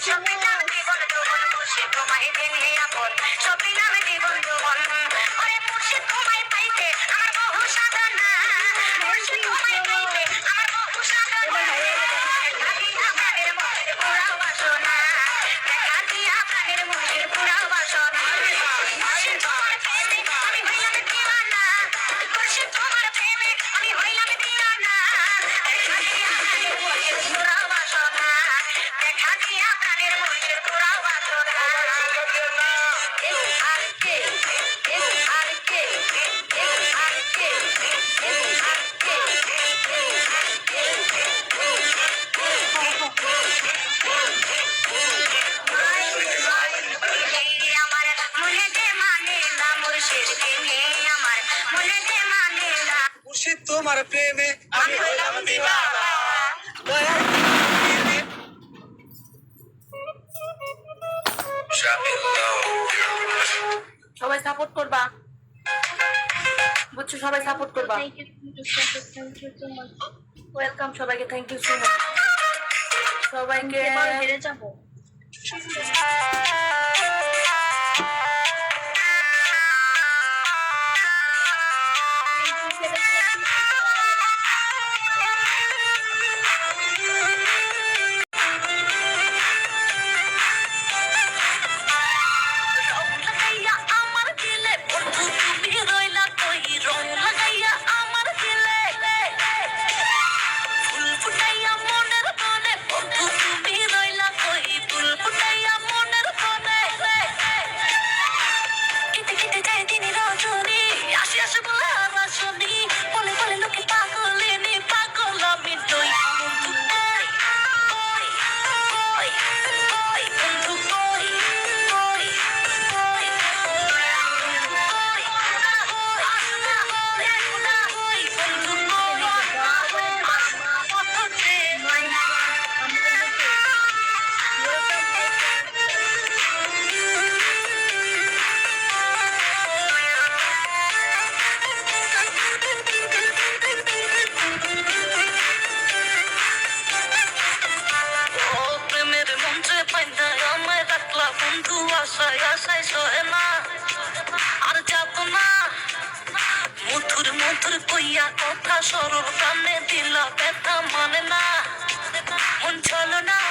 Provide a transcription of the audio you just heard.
সবই নাম জীবন যৌবন মুর্শিদ তোমায় দিনে আপন সবই নাম জীবন যৌবন ওরে মুর্শিদ তোমায় পাইতে আমার বহু সাধনা মুর্শিদ তোমায় পাইতে তোমার প্রেমে আমি হইলাম দিওয়ানা সবাই সাপোর্ট করবা। বুঝছ সবাই সাপোর্ট করবা। Thank you, thank you, thank you, thank you so much. Welcome সবাইকে থ্যাংক ইউ সো মাচ সবাইকে। হেরে যাব। রং বন্ধু আশায় আশায় সহে না আর যাব না। মধুর মধুর কইয়া কথা সরল কানে দিলা ব্যথা মানে না। মন চলো না।